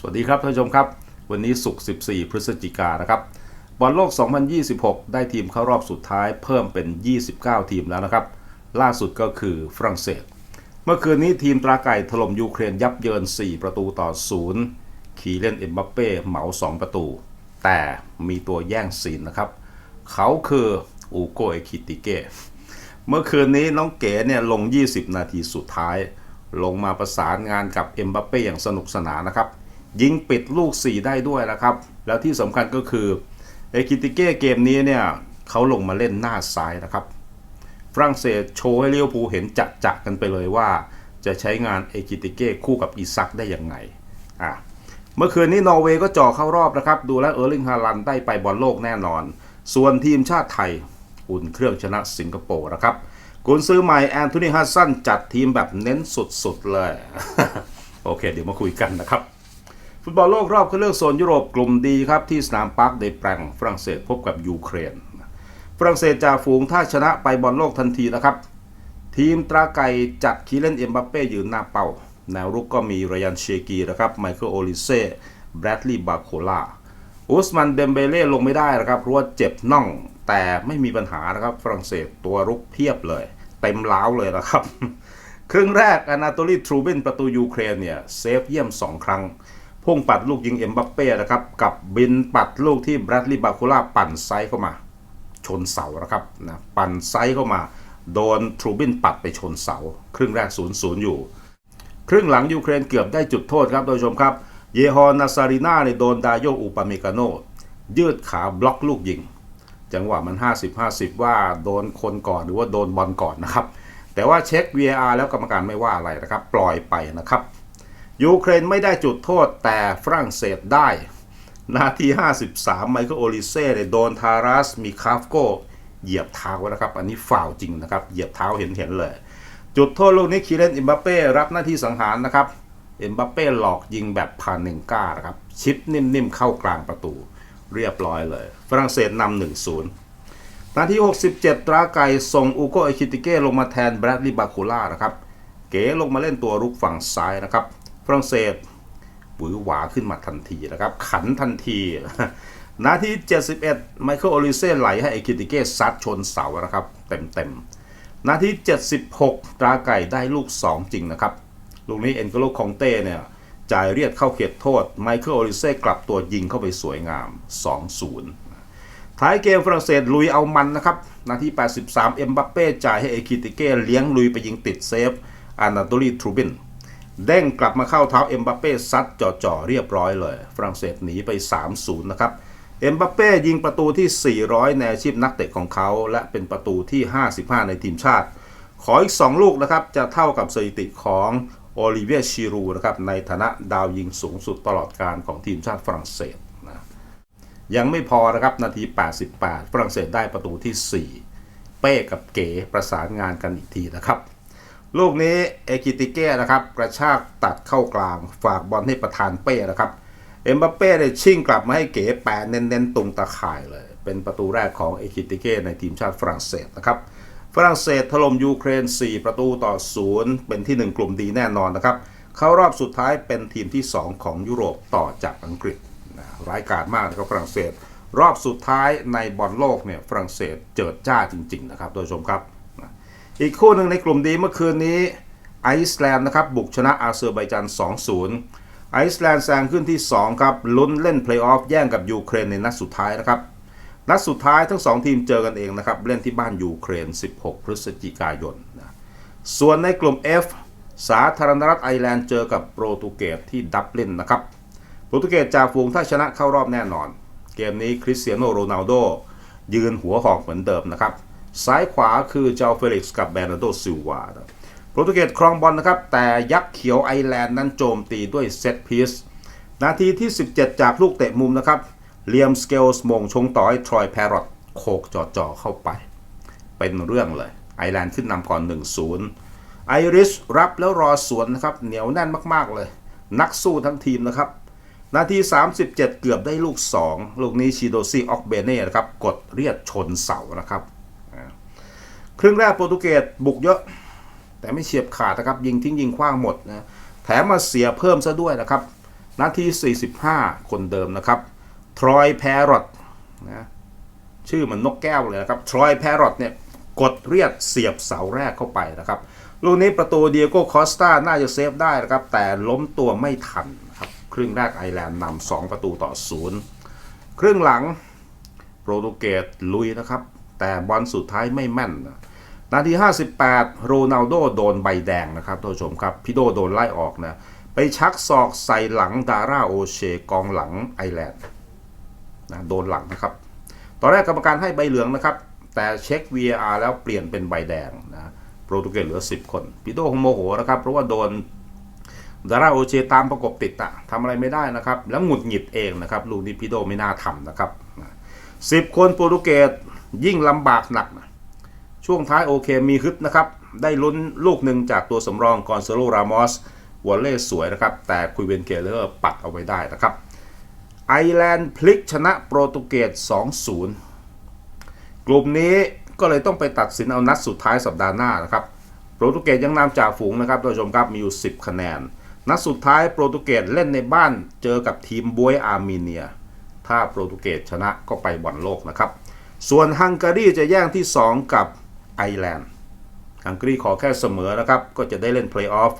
สวัสดีครับท่านผู้ชมครับ วันนี้ศุกร์ 14 พฤศจิกายนนะครับบอลโลก 2026 ได้ทีมเข้ารอบสุดท้ายเพิ่มเป็น 29 ทีมแล้วนะครับ ล่าสุดก็คือฝรั่งเศส เมื่อคืนนี้ทีมตราไก่ถล่มยูเครนยับเยิน 4 ประตูต่อ 0 ขีเล่นเอ็มบัปเป้เหมา 2 ประตู แต่มีตัวแย่งซีนนะครับ เขาคืออูโกเอคิติเก้เมื่อคืนนี้น้องเก๋เนี่ยลง 20 นาทีสุดท้าย ลงมาประสานงานกับเอ็มบัปเป้อย่างสนุกสนานนะครับ ยิงปิดลูก 4 ได้ด้วยนะครับ แล้วที่สำคัญก็คือเอคิติเก้เกมนี้เนี่ยเขาลงมาเล่นหน้าซ้ายนะครับ ฝรั่งเศสโชว์ให้เลี้ยวภูเห็นจัดจักกันไปเลยว่า จะใช้งานเอคิติเก้คู่กับอีซักได้ยังไงอะเมื่อคืนนี้นอร์เวย์ก็จ่อเข้ารอบนะครับ ดูแลเออร์ลิงฮาลันได้ไปบอลโลกแน่นอน ส่วนทีมชาติไทยอุ่นเครื่องชนะสิงคโปร์นะครับกุนซื้อใหม่แอนโทนีฮัสซันจัดทีมแบบเน้นสุดๆเลย โอเค เดี๋ยวมาคุยกันนะครับ ฟุตบอลโลกรอบคัดเลือกโซนยุโรปกลุ่มดีครับที่สนามปาร์คเดแปรงฝรั่งเศสพบกับยูเครน ฝรั่งเศสจ่าฝูงถ้าชนะไปบอลโลกทันทีนะครับ ทีมตราไก่จัดคีเลนเอ็มบัปเป้ยืนหน้าเป้า แนวรุกก็มีรยันเชกีนะครับไมเคิลโอลิเซ่แบรดลีย์บาโคลาอุสมันเดมเบเล่ลงไม่ได้นะครับเพราะว่าเจ็บน่องแต่ไม่มีปัญหานะครับฝรั่งเศสตัวรุกเพียบเลย เต็มล้าวเลยนะครับ ครึ่งแรกอนาโตลีทรูบินประตูยูเครนเนี่ยเซฟเยี่ยม 2 ครั้ง พุ่งปัดลูกยิงเอ็มบัปเป้นะครับ กับบินปัดลูกที่แบรดลีย์บาโคลาปั่นไซส์เข้ามา ชนเสานะครับนะปั่นไซส์เข้ามา โดนทรูบินปัดไปชนเสา ครึ่งแรก 0-0 อยู่ ครึ่งหลังยูเครนเกือบได้จุดโทษครับโดยชมครับ เยฮอนนาซาริน่าเนี่ยโดนดายโยอุปาเมกาโนยืดขาบล็อกลูกยิง จังหวะมัน 50-50 ว่าโดนคนก่อนหรือว่าโดนบอลก่อนนะครับแต่ว่าเช็ค VAR แล้วกรรมการไม่ว่าอะไรนะครับ ปล่อยไปนะครับ ยูเครนไม่ได้จุดโทษแต่ฝรั่งเศสได้ นาที 53 ไมเคิลโอลิเซ่เนี่ยโดนทารัสมีคาฟโกเหยียบเท้านะครับ อันนี้ฝ่าวจริงนะครับ เหยียบเท้าเห็นเห็นเลย จุดโทษลูกนี้คีเลนอิมบัปเป้รับหน้าที่สังหารนะครับเอ็มบัปเป้หลอกยิงแบบพาเนงก้านะครับ ชิปนิ่มๆ เข้ากลางประตู เรียบร้อยเลย ฝรั่งเศสนำ1-0นย์นาที 67 ตราไก่ส่งอูโกเอคิติเก้ลงมาแทนแบรดลีย์บาคูล่านะครับ เก๋ลงมาเล่นตัวรุกฝั่งซ้ายนะครับ ฝรั่งเศสหวือหวาขึ้นมาทันทีนะครับ ขันทันที นาที 71 ไมเคิลโอลิเซ่ไหลให้เอคิติเก้ซัดชนเสานะครับ เต็มๆ นาที 76 ตราไก่ได้ลูก 2 จริงนะครับ ลูกนี้เอ็นโกโลคองเต้เนี่ยจ่ายเรียดเข้าเขตโทษ ไมเคิลโอลิเซ่กลับตัวยิงเข้าไปสวยงาม 2-0 ท้ายเกมฝรั่งเศสลุยเอามันนะครับ นาที 83 เอ็มบัปเป้จ่ายให้เอคิติเก้เลี้ยงลุยไปยิงติดเซฟอานาโตลีทรูบิน เด้งกลับมาเข้าเท้าเอ็มบัปเป้ซัดจ่อๆเรียบร้อยเลย ฝรั่งเศสหนีไป 3-0 นะครับ เอ็มบัปเป้ยิงประตูที่ 400 ในอาชีพนักเตะของเขา และเป็นประตูที่ 55 ในทีมชาติ ขออีก 2 ลูกนะครับ จะเท่ากับสถิติของโอลิเวียชิรูนะครับในฐานะดาวยิงสูงสุดตลอดการของทีมชาติฝรั่งเศสนะยังไม่พอนะครับนาที 88 ฝรั่งเศสได้ประตูที่ 4 เป้กับเก๋ประสานงานกันอีกทีนะครับ ลูกนี้เอกิติเก้นะครับกระชากตัดเข้ากลาง ฝากบอลให้ประธานเป้นะครับเอ็มบัปเป้ได้ชิ่งกลับมาให้เก๋แปะเน้นๆตรงตาข่ายเลย เป็นประตูแรกของเอกิติเก้ในทีมชาติฝรั่งเศสนะครับฝรั่งเศสถล่มยูเครน 4 ประตูต่อ 0 เป็นที่ 1 กลุ่มดีแน่นอนนะครับ เข้ารอบสุดท้ายเป็นทีมที่ 2 ของยุโรปต่อจากอังกฤษนะร้ายกาจมากนะครับฝรั่งเศส รอบสุดท้ายในบอลโลกเนี่ยฝรั่งเศสเจิดจ้าจริง ๆ นะครับโดยชมครับ อีกคู่หนึ่งในกลุ่มดีเมื่อคืนนี้ไอซ์แลนด์นะครับบุกชนะอาเซอร์ไบจาน2-0 ไอซ์แลนด์แซงขึ้นที่ 2 ครับ ลุ้นเล่นเพลย์ออฟแย่งกับยูเครนในนัดสุดท้ายนะครับ นัดสุดท้ายทั้ง 2 ทีมเจอกันเองนะครับ เล่นที่บ้านยูเครน 16 พฤศจิกายนนะส่วนในกลุ่ม F สาธารณรัฐไอร์แลนด์เจอกับโปรตุเกสที่ดับลินนะครับ โปรตุเกสจ่าฝูงถ้าชนะเข้ารอบแน่นอน เกมนี้คริสเตียโนโรนัลโดยืนหัวหอกเหมือนเดิมนะครับ ซ้ายขวาคือเจ้าเฟลิกซ์กับแบรนาร์โดซิลวานะโปรตุเกสครองบอลนะครับ แต่ยักษ์เขียวไอร์แลนด์นั้นโจมตีด้วยเซตพีซนาทีที่ 17 จากลูกเตะมุมนะครับเลียมสเกลส์มงชงต่อให้ทรอยแพรอตโขกจ่อๆเข้าไป เป็นเรื่องเลย ไอร์แลนด์ขึ้นนำก่อน 1-0 ไอริชรับแล้วรอสวนนะครับ เหนียวแน่นมากๆเลย นักสู้ทั้งทีมนะครับ นาที 37 เกือบได้ลูก 2 ลูกนี้ชิโดซีออกเบเน่นะครับ กดเรียดชนเสานะครับ ครึ่งแรกโปรตุเกสบุกเยอะ แต่ไม่เฉียบขาดนะครับ ยิงทิ้งยิงคว้างหมดนะแถมมาเสียเพิ่มซะด้วยนะครับ นาที 45 คนเดิมนะครับทรอยแพรอตนะชื่อมันนกแก้วเลยนะครับทรอยแพรอตเนี่ยกดเรียดเสียบเสาแรกเข้าไปนะครับลูกนี้ประตูเดียโก้คอสตาน่าจะเซฟได้นะครับ แต่ล้มตัวไม่ทันครับครึ่งแรกไอร์แลนด์นำ2ประตูต่อศูนย์ครึ่งหลังโปรตุเกสลุยนะครับ แต่บอลสุดท้ายไม่แม่นนะ นาที 58 โรนัลโดโดนใบแดงนะครับท่านผู้ชมครับพี่โดโดนไล่ออกนะ ไปชักศอกใส่หลังดาร่าโอเชกองหลังไอแลนด์นะโดนหลังนะครับ ตอนแรกกรรมการให้ใบเหลืองนะครับ แต่เช็ค VAR แล้วเปลี่ยนเป็นใบแดงนะโปรตุเกสเหลือ 10 คนพี่โดคงโมโหนะครับเพราะว่าโดนดาร่าโอเชตามประกบติดอะทำอะไรไม่ได้นะครับ แล้วหงุดหงิดเองนะครับลูกนี้พี่โดไม่น่าทำนะครับสิบคนโปรตุเกสยิ่งลำบากหนักนะ ช่วงท้ายโอเคมีฮึดนะครับ ได้ลุ้นลูกหนึ่งจากตัวสำรองกอนเซโลรามอสวอลเล่สวยนะครับ แต่คุยเวนเกเลอร์ปัดเอาไว้ได้นะครับ ไอแลนด์พลิกชนะโปรตุเกส 2-0 กลุ่มนี้ก็เลยต้องไปตัดสินเอานัดสุดท้ายสัปดาห์หน้านะครับ โปรตุเกสยังนำจากฝูงนะครับท่านผู้ชมครับมีอยู่ 10 คะแนน นัดสุดท้ายโปรตุเกสเล่นในบ้านเจอกับทีมบวยอาร์เมเนีย ถ้าโปรตุเกสชนะก็ไปบอลโลกนะครับ ส่วนฮังการีจะแย่งที่ 2 กับ ไอร์แลนด์ฮังการีขอแค่เสมอนะครับ ก็จะได้เล่นเพลย์ออฟ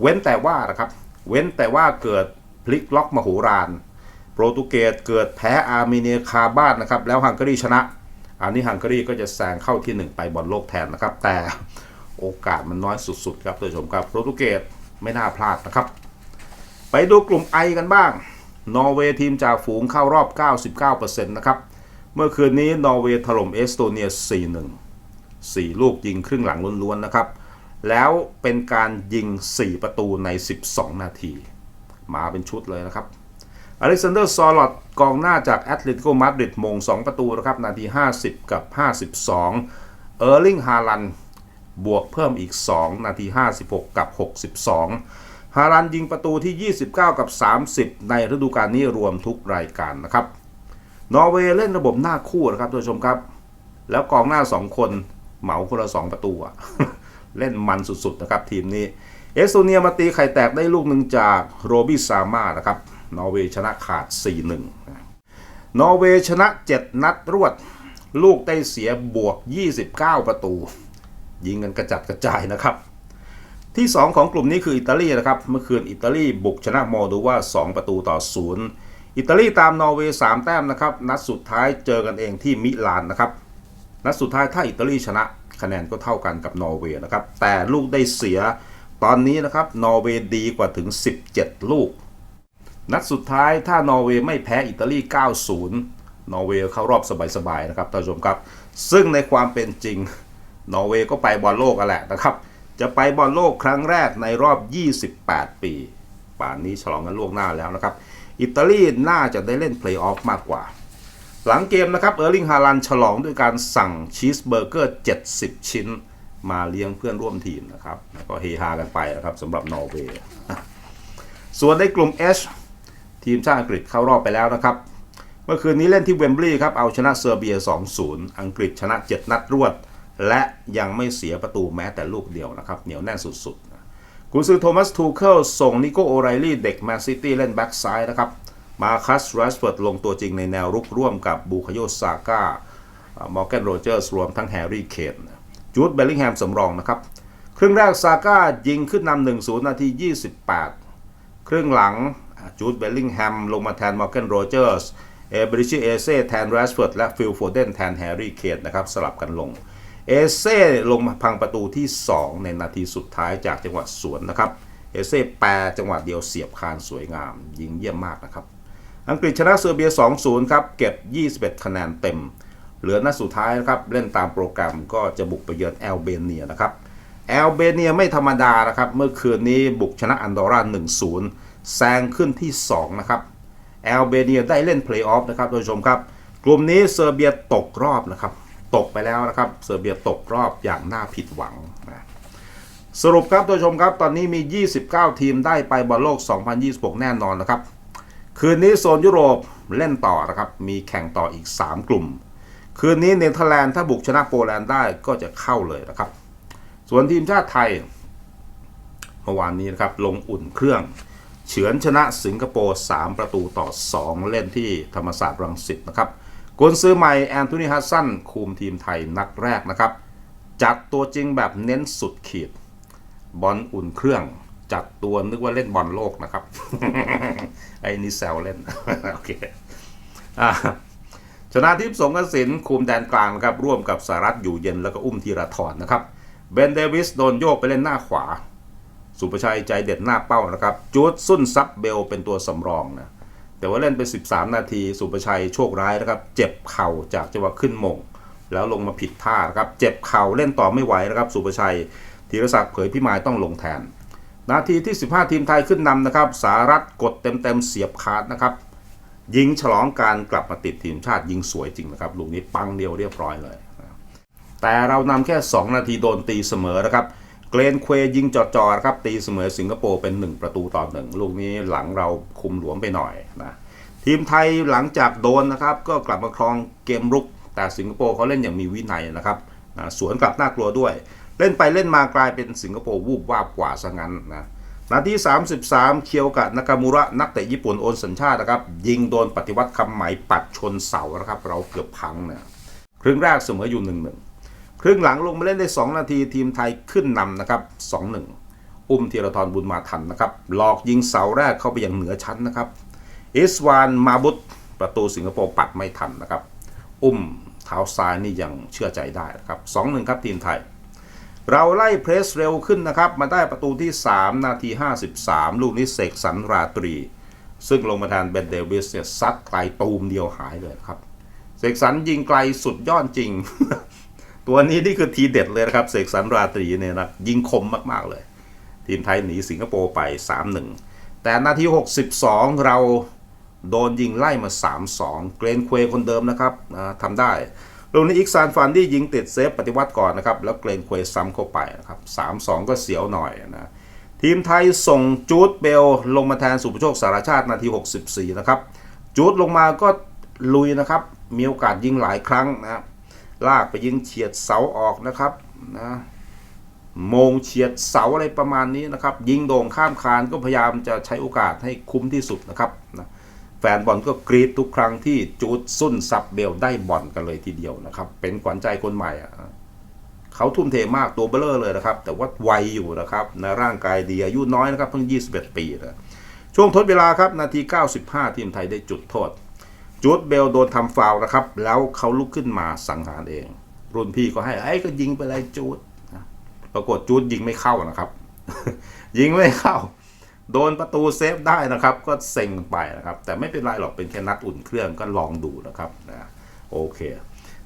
เว้นแต่ว่านะครับ เว้นแต่ว่าเกิดพลิกล็อกมโหฬารโปรตุเกสเกิดแพ้อาร์เมเนียคาบ้านนะครับ แล้วฮังการีชนะ อันนี้ฮังการีก็จะแซงเข้าที่ 1 ไปบอลโลกแทนนะครับ แต่โอกาสมันน้อยสุดๆครับท่านผู้ชมครับโปรตุเกสไม่น่าพลาดนะครับ ไปดูกลุ่มไอกันบ้าง นอร์เวย์ทีมจ่าฝูงเข้ารอบ 99%นะครับ เมื่อคืนนี้นอร์เวย์ถล่มเอสโตเนีย 4-1 4 ลูกยิงครึ่งหลังล้วนๆนะครับ แล้วเป็นการยิง 4 ประตูใน 12 นาที มาเป็นชุดเลยนะครับอเล็กซานเดอร์ซอลอตกองหน้าจากแอตเลติโกมาดริดมง 2 ประตูนะครับ นาที 50 กับ 52 เออร์ลิงฮาลันบวกเพิ่มอีก 2 นาที 56 กับ 62 ฮาลันยิงประตูที่ 29 กับ 30 ในฤดูกาลนี้รวมทุกรายการนะครับ นอร์เวย์เล่นระบบหน้าคู่นะครับท่านผู้ชมครับ แล้วกองหน้า 2 คน เหมาคนละ2ประตูอะเล่นมันสุดๆนะครับทีมนี้ เอสโตเนียมาตีไข่แตกได้ลูกหนึ่งจากโรบิซาม่านะครับ นอร์เวย์ชนะขาด 4-1 นอร์เวย์ชนะ 7 นัดรวด ลูกได้เสียบวก 29 ประตู ยิงกันกระจัดกระจายนะครับ ที่ 2 ของกลุ่มนี้คืออิตาลีนะครับ เมื่อคืนอิตาลีบุกชนะโมโดวา2 ประตูต่อ 0 อิตาลีตามนอร์เวย์ 3 แต้มนะครับ นัดสุดท้ายเจอกันเองที่มิลานนะครับ นัดสุดท้ายถ้าอิตาลีชนะคะแนนก็เท่ากันกับนอร์เวย์นะครับ แต่ลูกได้เสียตอนนี้นะครับนอร์เวย์ดีกว่าถึง 17 ลูก นัดสุดท้ายถ้านอร์เวย์ไม่แพ้อิตาลี 90 นอร์เวย์เข้ารอบสบายๆนะครับท่านผู้ชมครับ ซึ่งในความเป็นจริงนอร์เวย์ก็ไปบอลโลกกันแหละนะครับ จะไปบอลโลกครั้งแรกในรอบ 28 ปี ป่านนี้ฉลองกันล่วงหน้าแล้วนะครับ อิตาลีน่าจะได้เล่นเพลย์ออฟมากกว่า หลังเกมนะครับเออร์ลิงฮาลันฉลองด้วยการสั่งชีสเบอร์เกอร์ 70 ชิ้น มาเลี้ยงเพื่อนร่วมทีมนะครับก็เฮฮากันไปนะครับสำหรับนอร์เวย์ส่วนในกลุ่ม H ทีมชาติอังกฤษเข้ารอบไปแล้วนะครับ เมื่อคืนนี้เล่นที่เวมบลีย์ครับเอาชนะเซอร์เบีย 2-0 อังกฤษชนะ 7 นัดรวด และยังไม่เสียประตูแม้แต่ลูกเดียวนะครับ เหนียวแน่นสุดๆกุนซือโทมัสทูเคิลส่งนิโกโอไรลี่เด็กแมนซิตี้เล่นแบ็กซ้ายนะครับ มาคัสรัสเฟิร์ดลงตัวจริงในแนวรุกร่วมกับบูคาโยซาก้ามอร์แกนโรเจอร์สรวมทั้งแฮร์รี่เคนจูดเบลลิงแฮมสำรองนะครับ ครึ่งแรกซาก้ายิงขึ้นนำ1-0 นาที 28 ครึ่งหลังจูดเบลลิงแฮมลงมาแทนมอร์แกนโรเจอร์สเอบริชิเอเซ่แทนแรชเฟิร์ดและฟิลโฟเดนแทนแฮร์รี่เคนนะครับสลับกันลงเอเซ่ลงมาพังประตูที่ 2 ในนาทีสุดท้ายจากจังหวัดสวนนะครับ เอเซ่แปรจังหวะเดียวเสียบคานสวยงาม ยิงเยี่ยมมากนะครับ อังกฤษชนะเซอร์เบีย 2-0 ครับ เก็บ 21 คะแนนเต็ม เหลือนัดสุดท้ายนะครับ เล่นตามโปรแกรมก็จะบุกไปเยือนแอลเบเนียนะครับแอลเบเนียไม่ธรรมดานะครับ เมื่อคืนนี้บุกชนะอันดอร่า 1-0 แซงขึ้นที่ 2 นะครับแอลเบเนียได้เล่นเพลย์ออฟนะครับท่านผู้ชมครับ กลุ่มนี้เซอร์เบียตกรอบนะครับ ตกไปแล้วนะครับ เซอร์เบียตกรอบอย่างน่าผิดหวังนะสรุปครับท่านผู้ชมครับ ตอนนี้มี 29 ทีมได้ไปบอลโลก 2026 แน่นอนนะครับ คืนนี้โซนยุโรปเล่นต่อนะครับ มีแข่งต่ออีก 3 กลุ่ม คืนนี้เนเธอร์แลนด์ถ้าบุกชนะโปแลนด์ได้ก็จะเข้าเลยนะครับ ส่วนทีมชาติไทยเมื่อวานนี้นะครับลงอุ่นเครื่อง เฉือนชนะสิงคโปร์ 3 ประตูต่อ 2 เล่นที่ธรรมศาสตร์รังสิตนะครับกุนซื้อใหม่แอนโทนีฮัสซันคุมทีมไทยนัดแรกนะครับ จัดตัวจริงแบบเน้นสุดขีด บอลอุ่นเครื่อง จัดตัวนึกว่าเล่นบอลโลกนะครับ ไอ้นี่แซวเล่น โอเคอชนะทิพย์สงกระสินคุมแดนกลางนะครับ ร่วมกับสารัตอยู่เย็นแล้วก็อุ้มธีรทรนะครับเบนเดวิสโดนโยกไปเล่นหน้าขวา สุประชัยใจเด็ดหน้าเป้านะครับจูดซุ่นซับเบลเป็นตัวสำรองนะแต่ว่าเล่นไป 13 นาที สุประชัยโชคร้ายนะครับ เจ็บเข่าจากจังหวะขึ้นมง แล้วลงมาผิดท่านะครับ เจ็บเข่าเล่นต่อไม่ไหวนะครับ สุประชัยธีรศักดิ์เผยพิมายต้องลงแทน นาทีที่ 15 ทีมไทยขึ้นนำนะครับ สารัตกดเต็มๆเสียบคาดนะครับ ยิงฉลองการกลับมาติดทีมชาติยิงสวยจริงนะครับ ลูกนี้ปังเดียวเรียบร้อยเลย แต่เรานำแค่ 2 นาทีโดนตีเสมอนะครับ เกรนเควยิงจอๆครับตีเสมอสิงคโปร์เป็น 1 ประตูต่อหนึ่งลูกนี้หลังเราคุมหลวมไปหน่อยนะทีมไทยหลังจากโดนนะครับ ก็กลับมาครองเกมรุก แต่สิงคโปร์เขาเล่นอย่างมีวินัยนะครับนะสวนกลับน่ากลัวด้วย เล่นไปเล่นมากลายเป็นสิงคโปร์วูบวาบกว่าซะงั้นนะนาที 33 เคียวกะนากามูระนักเตะญี่ปุ่นโอนสัญชาตินะครับ ยิงโดนปฏิวัติคำไหมปัดชนเสานะครับ เราเกือบพังเนี่ยครึ่งแรกเสมออยู่หนึ่งหนึ่งครึ่งหลังลงมาเล่นได้ 2 นาทีทีมไทยขึ้นนำนะครับ 2-1 อุ้มธีรทรบุญมาทันนะครับ หลอกยิงเสาแรกเข้าไปอย่างเหนือชั้นนะครับอิสวานมาบุตประตูสิงคโปร์ปัดไม่ทันนะครับ อุ้มเท้าซ้ายนี่ยังเชื่อใจได้นะครับ 2-1 ครับทีมไทย เราไล่เพรสเร็วขึ้นนะครับ มาได้ประตูที่ 3 นาที 53 ลูกนี้เสกสรรราตรี ซึ่งลงมาแทนเบนเดวิสเนี่ยซัดไกลตูมเดียวหายเลยครับ เสกสรรยิงไกลสุดยอดจริง ตัวนี้นี่คือทีเด็ดเลยนะครับ เสกสรรราตรีเนี่ยนะยิงคมมากๆเลย ทีมไทยหนีสิงคโปร์ไป 3-1 แต่นาที 62 เราโดนยิงไล่มา 3-2 เกรนเควคนเดิมนะครับทำได้ ลูกนี้อีกซานฟันที่ยิงติดเซฟปฏิวัติก่อนนะครับ แล้วเกรนเควยซ้ำเข้าไปนะครับ3-2ก็เสียวหน่อยนะทีมไทยส่งจูดเบลลงมาแทนสุประโชคสารชาตินาที 64 นะครับ จูดลงมาก็ลุยนะครับ มีโอกาสยิงหลายครั้งนะลากไปยิงเฉียดเสาออกนะครับนะโมงเฉียดเสาอะไรประมาณนี้นะครับ ยิงโด่งข้ามคานก็พยายามจะใช้โอกาสให้คุ้มที่สุดนะครับนะ แฟนบอลก็กรีดทุกครั้งที่จูดซุ่นซับเบลได้บอลกันเลยทีเดียวนะครับ เป็นขวัญใจคนใหม่อะเขาทุ่มเทมากตัวเบลเลอร์เลยนะครับ แต่ว่าวัยอยู่นะครับนะร่างกายดีอายุน้อยนะครับเพิ่ง 21 ปีนะช่วงทดเวลาครับนาที 95 ทีมไทยได้จุดโทษจูดเบลโดนทำฟาวนะครับ แล้วเขาลุกขึ้นมาสังหารเอง รุ่นพี่ก็ให้ไอ้ก็ยิงไปเลยจูดปรากฏจูดยิงไม่เข้านะครับ ยิงไม่เข้า โดนประตูเซฟได้นะครับ ก็เซ็งไปนะครับ แต่ไม่เป็นไรหรอกเป็นแค่นัดอุ่นเครื่องก็ลองดูนะครับนะโอเค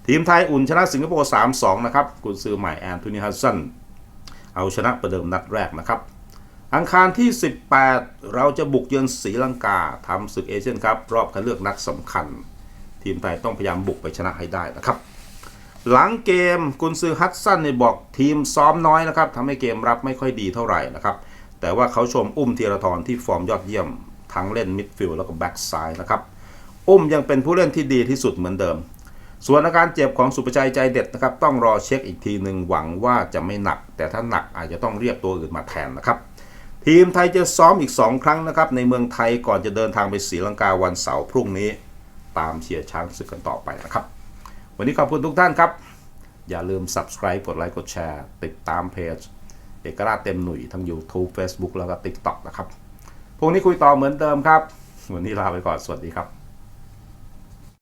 ทีมไทยอุ่นชนะสิงคโปร์ 3-2 นะครับกุนซือใหม่แอนโทนีฮัสซันเอาชนะประเดิมนัดแรกนะครับ อังคารที่ 18 เราจะบุกเยือนศรีลังกาทำศึกเอเชียนคัพรอบคัดเลือกนัดสำคัญ ทีมไทยต้องพยายามบุกไปชนะให้ได้นะครับ หลังเกมกุนซือฮัตสันเนี่ยบอกทีมซ้อมน้อยนะครับทำให้เกมรับไม่ค่อยดีเท่าไหร่นะครับ แต่ว่าเขาชมอุ้มธีรทรที่ฟอร์มยอดเยี่ยม ทั้งเล่นมิดฟิลด์แล้วก็แบ็กซ้ายนะครับ อุ้มยังเป็นผู้เล่นที่ดีที่สุดเหมือนเดิม ส่วนอาการเจ็บของสุประชัยใจเด็ดนะครับ ต้องรอเช็คอีกทีหนึ่งหวังว่าจะไม่หนัก แต่ถ้าหนักอาจจะต้องเรียกตัวอื่นมาแทนนะครับ ทีมไทยจะซ้อมอีก 2 ครั้งนะครับในเมืองไทยก่อนจะเดินทางไปศรีลังกาวันเสาร์พรุ่งนี้ ตามเชียร์ช้างศึกกันต่อไปนะครับ วันนี้ขอบคุณทุกท่านครับ อย่าลืม subscribe กดไลค์กดแชร์ ติดตามเพจ เอกราชเต็มหนุ่ยทั้ง YouTube Facebook แล้วก็ TikTok นะครับพรุ่งนี้คุยต่อเหมือนเดิมครับ วันนี้ลาไปก่อน สวัสดีครับ